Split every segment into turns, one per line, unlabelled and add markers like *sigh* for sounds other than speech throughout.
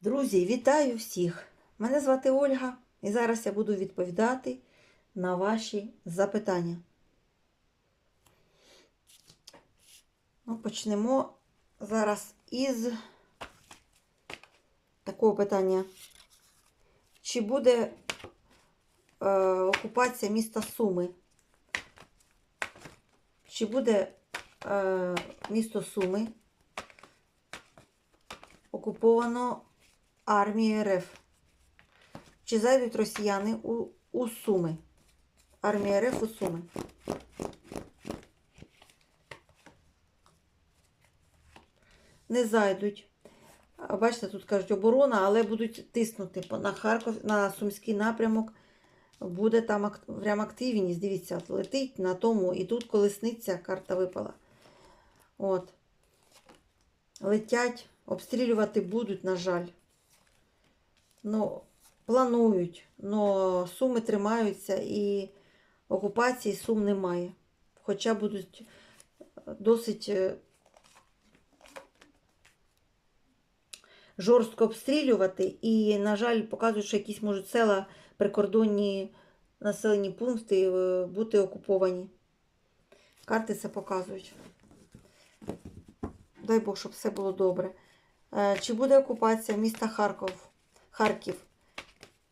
Друзі, вітаю всіх! Мене звати Ольга, і зараз я буду відповідати на ваші запитання. Ну, почнемо зараз із такого питання. Чи буде е, окупація міста Суми? Чи буде е, місто Суми окуповано армією РФ? Чи зайдуть росіяни у, у Суми? Армія РФ у Суми. Не зайдуть. Бачите, тут кажуть оборона, але будуть тиснути на Харків, на Сумський напрямок. Буде там прям активність. Дивіться, летить на тому, і тут колесниця, карта випала. От. Летять, обстрілювати будуть, на жаль. Ну, планують, але суми тримаються і окупації сум немає. Хоча будуть е, досить е, жорстко обстрілювати, і, на жаль, показують, що якісь можуть села, прикордонні населені пункти е, бути окуповані. Карти це показують. Дай Бог, щоб все було добре. Чи буде окупація міста Харков? Харків?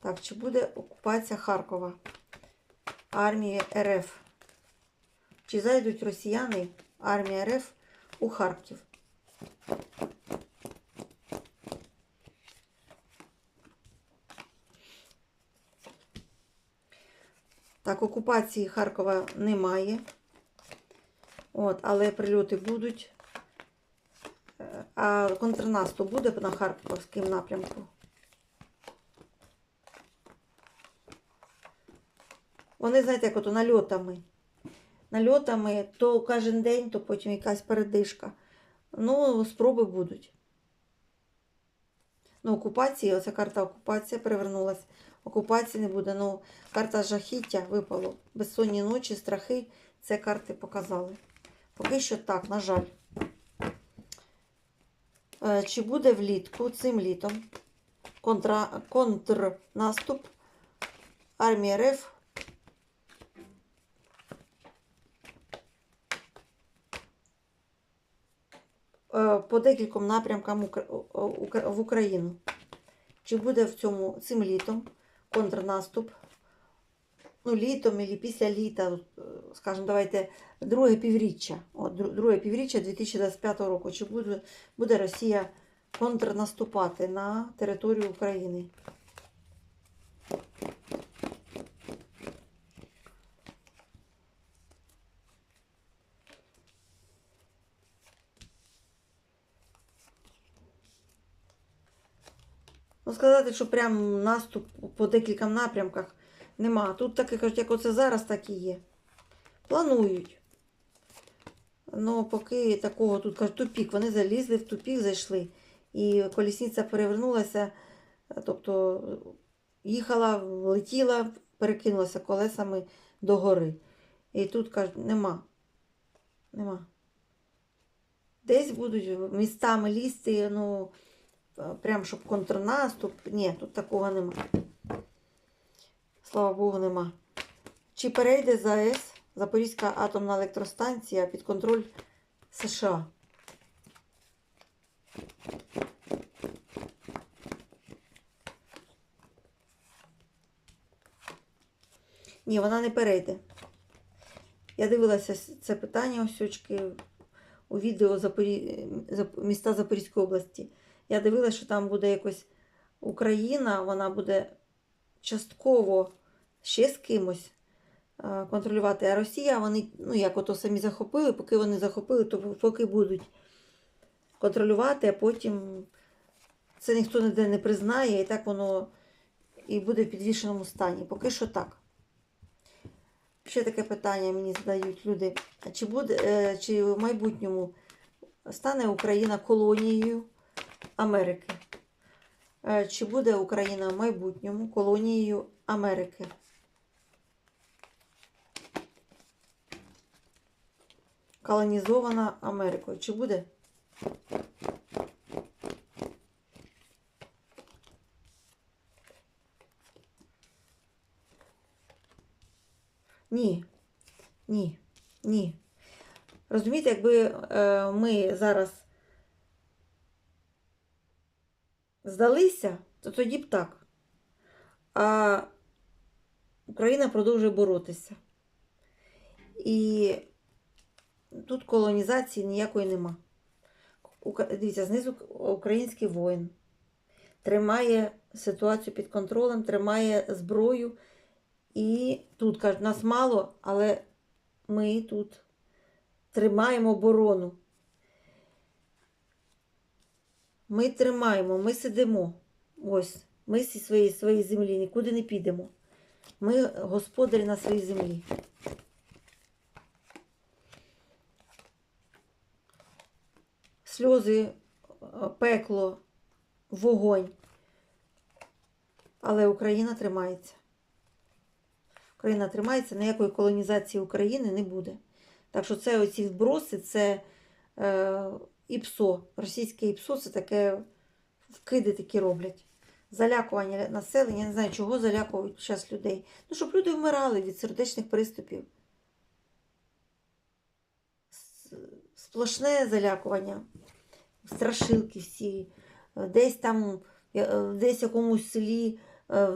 Так, чи буде окупація Харкова? Армії РФ? Чи зайдуть росіяни, армія РФ у Харків? Так, окупації Харкова немає. От, але прильоти будуть. Е, А контрнаступ буде на Харківському напрямку? Вони, знаєте, як ото нальотами. Нальотами то кожен день, то потім якась передишка. Ну, спроби будуть. Ну, окупації, оця карта окупація перевернулась. Окупації не буде. Ну, карта жахіття випало. Безсонні ночі, страхи. Це карти показали. Поки що так, на жаль. Е, Чи буде влітку цим літом контра... контрнаступ армії РФ по декільком напрямкам в Україну? Чи буде в цьому цим літом контрнаступ? Ну, літом і після літа, е, скажімо, давайте друге півріччя. От, друге півріччя 2025 року. Чи буде, буде Росія контрнаступати на територію України? Ну, сказати, що прям наступ по декільком напрямках нема. Тут таке кажуть, як оце зараз, так і є. Планують. Ну, поки такого тут кажуть, тупік. Вони залізли в тупік, зайшли. І колісниця перевернулася, тобто їхала, летіла, перекинулася колесами до гори. І тут кажуть, нема. Нема. Десь будуть містами лізти, ну, прям щоб контрнаступ. Ні, тут такого нема. Слава Богу, нема. Чи перейде ЗАЕС, Запорізька атомна електростанція під контроль США? Ні, вона не перейде. Я дивилася це питання осючки у відео Запорі... Зап- міста Запорізької області. Я дивилася, що там буде якось Україна, вона буде частково ще з кимось е, контролювати. А Росія, вони, ну як ото самі захопили, поки вони захопили, то поки будуть контролювати, а потім це ніхто ніде не признає, і так воно і буде в підвішеному стані. Поки що так. Ще таке питання мені задають люди. Чи буде, е, чи в майбутньому стане Україна колонією Америки. Е, чи буде Україна в майбутньому колонією Америки? Колонізована Америкою. Чи буде? Ні. Ні. Ні. Розумієте, якби е, ми зараз здалися, то тоді б так. А Україна продовжує боротися. І тут колонізації ніякої нема. Дивіться, знизу український воїн тримає ситуацію під контролем, тримає зброю. І тут кажуть, нас мало, але ми тут тримаємо оборону. Ми тримаємо, ми сидимо. Ось, ми зі своєї, своєї землі нікуди не підемо. Ми господарі на своїй землі. Сльози, е, пекло, вогонь. Але Україна тримається. Україна тримається, ніякої колонізації України не буде. Так що це оці зброси, це е, ІПСО. Російське ІПСО це таке вкиди такі роблять. Залякування населення. Я не знаю, чого залякують зараз людей. Ну, щоб люди вмирали від сердечних приступів. Сплошне залякування. Страшилки всі. Е, Десь там, е, десь в якомусь селі е,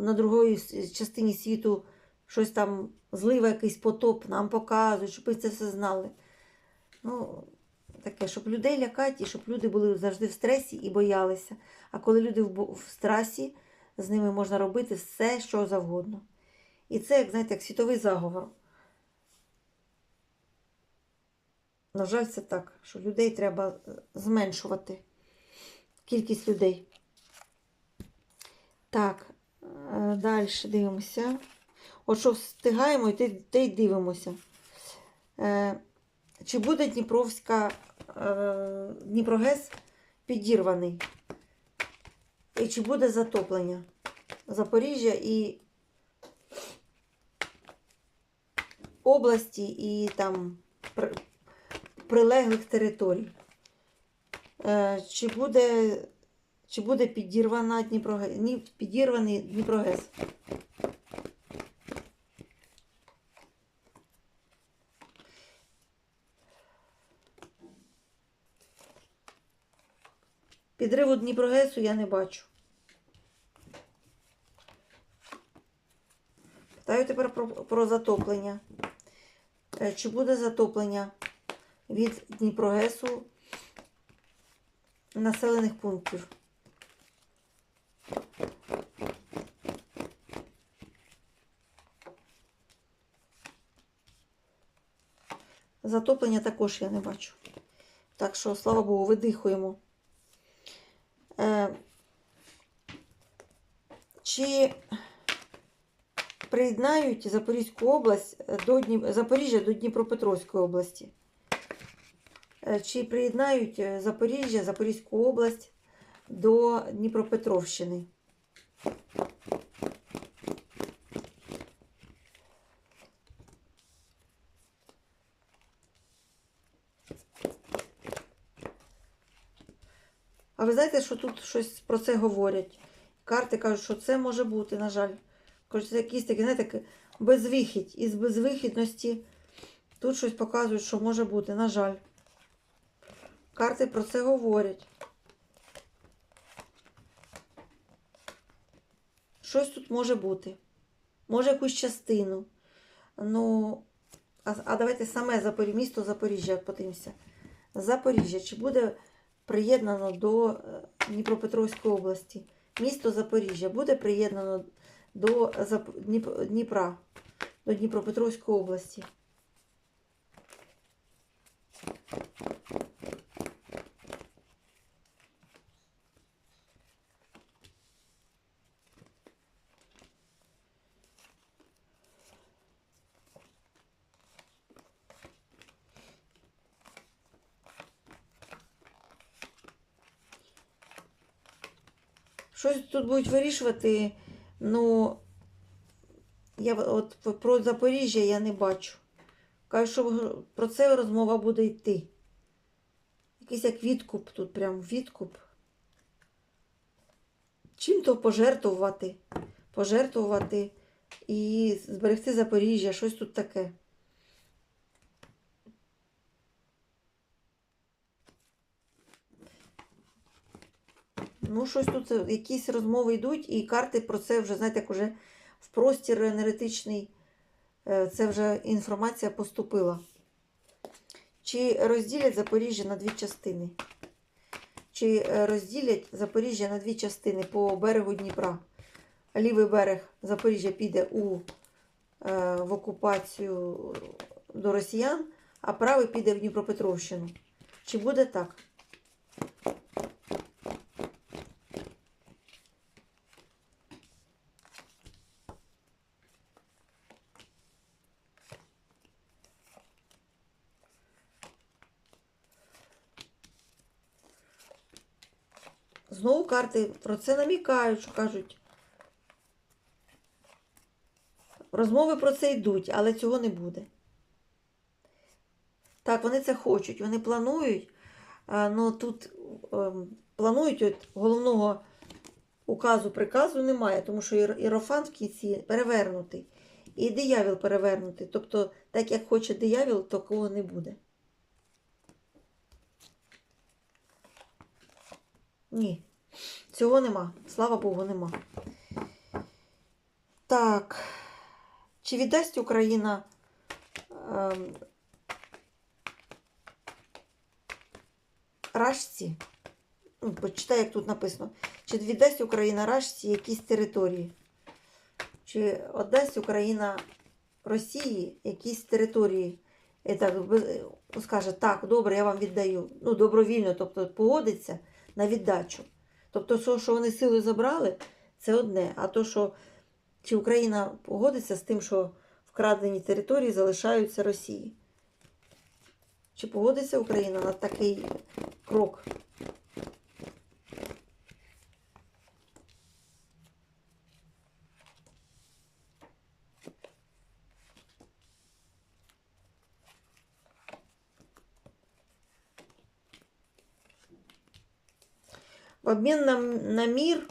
на другій частині світу щось там, злива якийсь потоп, нам показують, щоб ви це все знали. Ну, таке, щоб людей лякати і щоб люди були завжди в стресі і боялися. А коли люди в, стресі, з ними можна робити все, що завгодно. І це, як знаєте, як світовий заговор. На жаль, це так, що людей треба е, зменшувати. Кількість людей. Так, далі дивимося. От що встигаємо, і те, й дивимося. Е, чи буде Дніпровська е, Дніпрогес підірваний? І чи буде затоплення Запоріжжя і області і там при- прилеглих територій? Е, чи буде, чи буде підірвана Дніпрогес, підірваний Дніпрогес? Підриву Дніпрогесу я не бачу. Питаю тепер про, про затоплення. Е, Чи буде затоплення від Дніпрогесу населених пунктів? Затоплення також я не бачу. Так що, слава Богу, видихуємо. Е, Чи приєднають Запорізьку область до Дніп... Запоріжжя до Дніпропетровської області? Е, Чи приєднають е, Запоріжжя, Запорізьку область до Дніпропетровщини? А ви знаєте, що тут щось про це говорять? Карти кажуть, що це може бути, на жаль. Кажуть, це якісь такі, знаєте, безвихідь. Із безвихідності тут щось показують, що може бути, на жаль. Карти про це говорять. Щось тут може бути. Може якусь частину. Ну, а, а давайте саме Запорі... місто Запоріжжя подивимося. Запоріжжя. Чи буде приєднано до е, Дніпропетровської області. Місто Запоріжжя буде приєднано до Дніпра, до Дніпропетровської області. Щось тут будуть вирішувати, ну, я от про Запоріжжя я не бачу. Кажу, що про це розмова буде йти. Якийсь як відкуп тут, прям відкуп. Чим то пожертвувати? Пожертвувати і зберегти Запоріжжя, щось тут таке. Ну, щось тут, е, якісь розмови йдуть, і карти про це вже, знаєте, як уже в простір енергетичний, е, це вже інформація поступила. Чи розділять Запоріжжя на дві частини? Чи е, розділять Запоріжжя на дві частини по берегу Дніпра? Лівий берег Запоріжжя піде у, в окупацію до росіян, а правий піде в Дніпропетровщину. Чи буде так? Знову карти про це намікають, що кажуть. Розмови про це йдуть, але цього не буде. Так, вони це хочуть, вони планують. але тут ем, планують от головного указу, приказу немає, тому що Ір- Іерофант в кінці перевернутий. І диявіл перевернутий. Тобто, так як хоче диявіл, такого не буде. Ні, цього нема. Слава Богу, нема. Так. Чи віддасть Україна ем, Рашці? Ну, почитай, як тут написано. Чи віддасть Україна Рашці якісь території? Чи віддасть Україна Росії якісь території? І так, скаже, так, добре, я вам віддаю. Ну, добровільно, тобто погодиться на віддачу. Тобто, що, що вони силою забрали, це одне. А то, що чи Україна погодиться з тим, що вкрадені території залишаються Росії? Чи погодиться Україна на такий крок? Обмін на, на мір,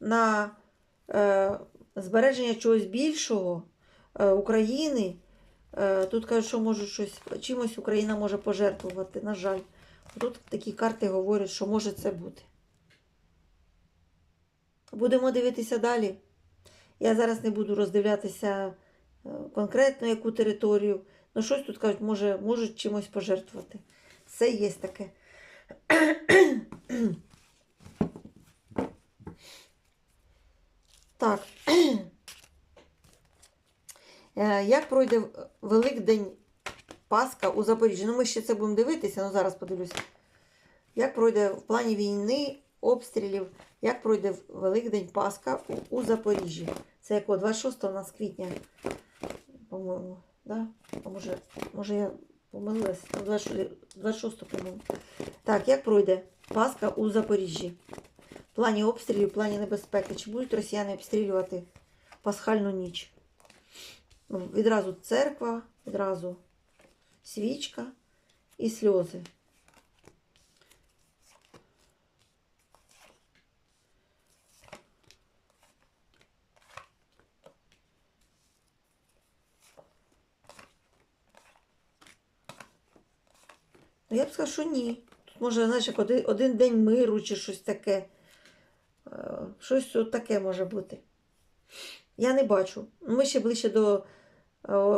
на е, збереження чогось більшого е, України. Е, тут кажуть, що може щось, чимось Україна може пожертвувати. На жаль, тут такі карти говорять, що може це бути. Будемо дивитися далі. Я зараз не буду роздивлятися е, конкретно яку територію. Ну, щось тут кажуть, може, можуть чимось пожертвувати. Це є таке. Так. Е, Як пройде Великдень Пасха у Запоріжжі? Ну, ми ще це будемо дивитися, ну зараз подивлюся. Як пройде в плані війни, обстрілів, як пройде Великдень Пасха у, у Запоріжжі? Це якого? 26 у нас квітня, по-моєму. Да? А може, може я помилилась? Ну, 26, 26 по-моєму. Так, як пройде Пасха у Запоріжжі? Плані обстрілів, в плані небезпеки. Чи будуть росіяни обстрілювати пасхальну ніч? Ну, Відразу церква, відразу свічка і сльози. Ну, я б сказала, що ні. Тут може, знаєш, як один, один день миру чи щось таке. Е, Щось от таке може бути. Я не бачу. Ми ще ближче до е,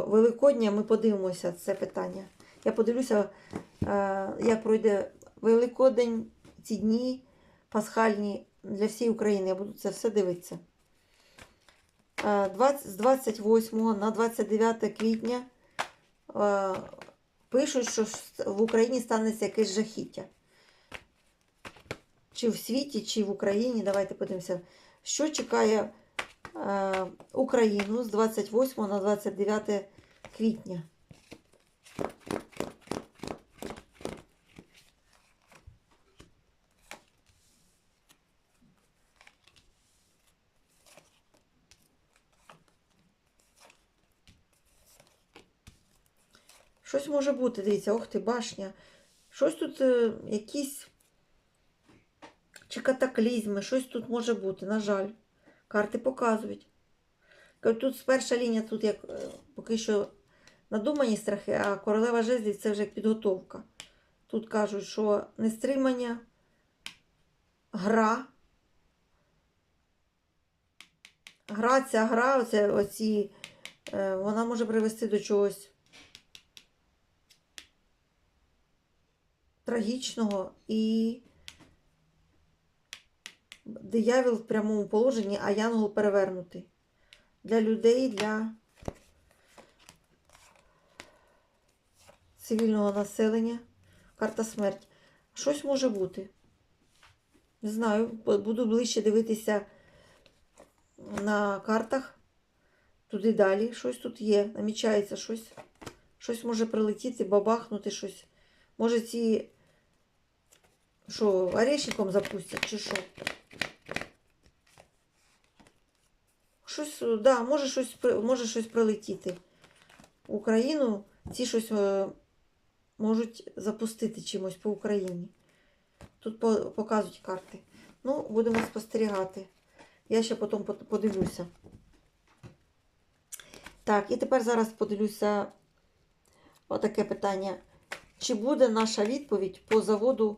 Великодня ми подивимося це питання. Я подивлюся, е, як пройде Великодень, ці дні пасхальні для всієї України. Я буду це все дивитися. 20 З 28 на 29 квітня пишуть, що в Україні станеться якесь жахіття. Чи в світі, чи в Україні. Давайте подивимося, що чекає е, Україну з 28 на 29 квітня. Щось може бути, дивіться, ох ти, башня. Щось тут, е, якісь чи катаклізми, щось тут може бути, на жаль. Карти показують. Тут перша лінія, тут як е, поки що надумані страхи, а королева жезлів це вже як підготовка. Тут кажуть, що нестримання, гра. Гра, ця гра, оце, оці, е, вона може привести до чогось трагічного і диявол в прямому положенні, а янгол перевернутий. Для людей, для цивільного населення. Карта смерть. Щось може бути. Не знаю, буду ближче дивитися на картах. Туди далі. Щось тут є. Намічається щось. Щось може прилетіти, бабахнути щось. Може ці. Що, орешником запустять, чи що? Щось, да, може щось, може щось прилетіти. В Україну ці щось е, можуть запустити чимось по Україні. Тут показують карти. Ну, будемо спостерігати. Я ще потім подивлюся. Так, і тепер зараз подивлюся отаке питання. Чи буде наша відповідь по заводу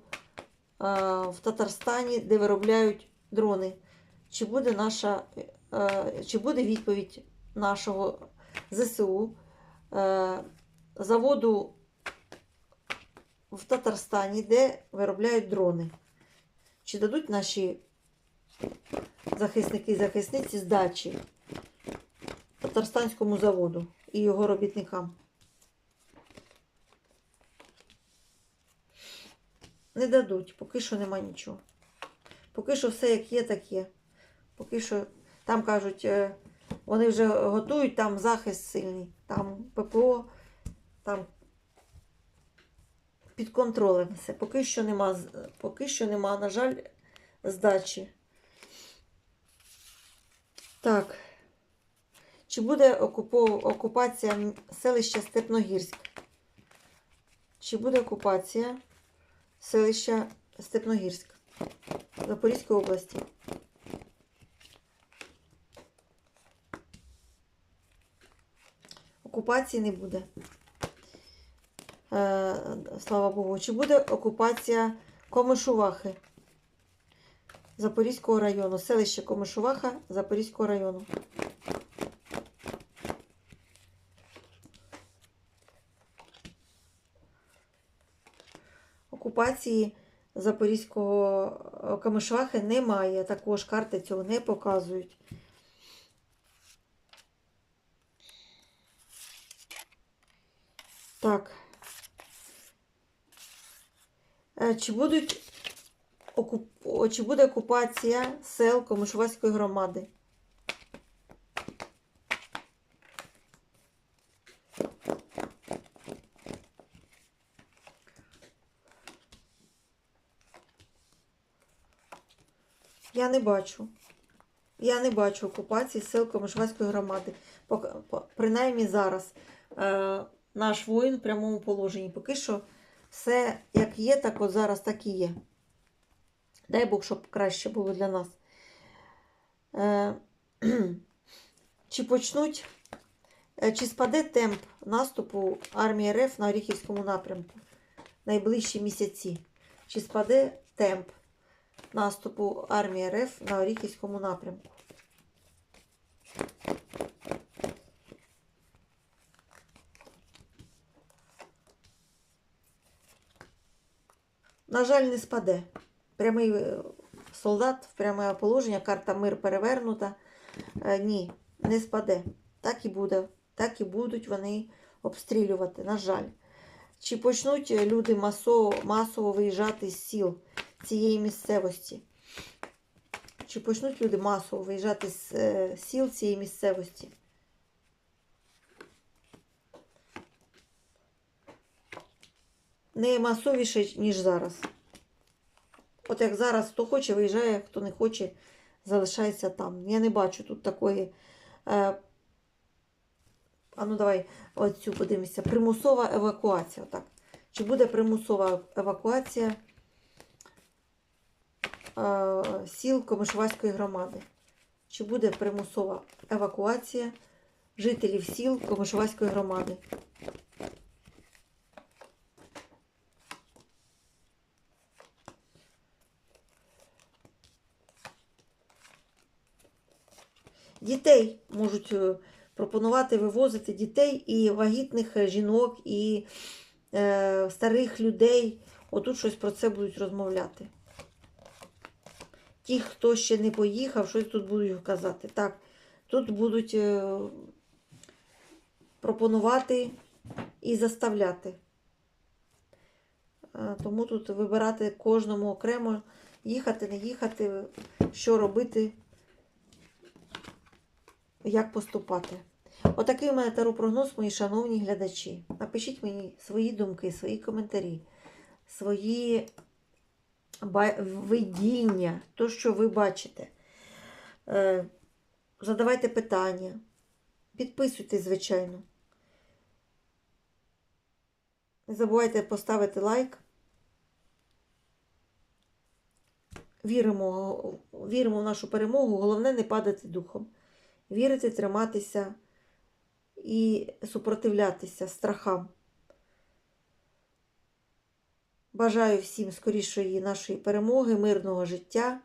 в Татарстані, де виробляють дрони? Чи буде наша е, чи буде відповідь нашого ЗСУ е, заводу в Татарстані, де виробляють дрони? Чи дадуть наші захисники і захисниці здачі татарстанському заводу і його робітникам? Не дадуть, поки що нема нічого. Поки що все як є, так є. Поки що там кажуть, е, вони вже готують там захист сильний, там ППО, там під контролем все. Поки що нема, поки що нема, на жаль, здачі. Так. Чи буде окупація селища Степногірськ? Чи буде окупація селища Степногірськ Запорізької області? Окупації не буде. Е, слава Богу. Чи буде окупація Комишувахи Запорізького району? Селище Комишуваха Запорізького району. Окупації Запорізького е, Комишвахи немає. Також карти цього не показують. Так. Е, Чи будуть чи буде окупація сел Комишувацької громади? Я не бачу. Я не бачу окупації сил Комишвацької громади. Принаймні зараз е, наш воїн в прямому положенні. Поки що все як є, так от зараз так і є. Дай Бог, щоб краще було для нас. Е, *clears throat* чи почнуть, е, чи спаде темп наступу армії РФ на Оріхівському напрямку найближчі місяці? Чи спаде темп наступу армії РФ на Оріхівському напрямку? На жаль, не спаде. Прямий е, солдат в пряме положення, карта мир перевернута. Е, Ні, не спаде. Так і буде. Так і будуть вони обстрілювати, на жаль. Чи почнуть люди масово, масово виїжджати з сіл цієї місцевості? Чи почнуть люди масово виїжджати з е, сіл цієї місцевості? Не масовіше, ніж зараз. От як зараз, хто хоче, виїжджає, хто не хоче, залишається там. Я не бачу тут такої. Е, а ну давай оцю подивимося. Примусова евакуація. Отак. Чи буде примусова евакуація сіл Комишувацької громади? чи буде примусова евакуація жителів сіл Комишувацької громади. Дітей можуть е, пропонувати вивозити дітей і вагітних е, жінок, і е, старих людей. Отут щось про це будуть розмовляти. Ті, хто ще не поїхав, щось тут будуть казати. Так, тут будуть е, пропонувати і заставляти. Е, Тому тут вибирати кожному окремо, їхати, не їхати, що робити, як поступати. Отакий у мене таропрогноз, мої шановні глядачі. Напишіть мені свої думки, свої коментарі, свої видіння, то, що ви бачите. Е, Задавайте питання. Підписуйтесь, звичайно. Не забувайте поставити лайк. Віримо, віримо в нашу перемогу. Головне не падати духом. Вірити, триматися і супротивлятися страхам. Бажаю всім скорішої нашої перемоги, мирного життя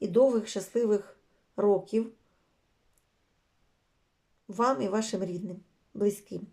і довгих щасливих років вам і вашим рідним, близьким.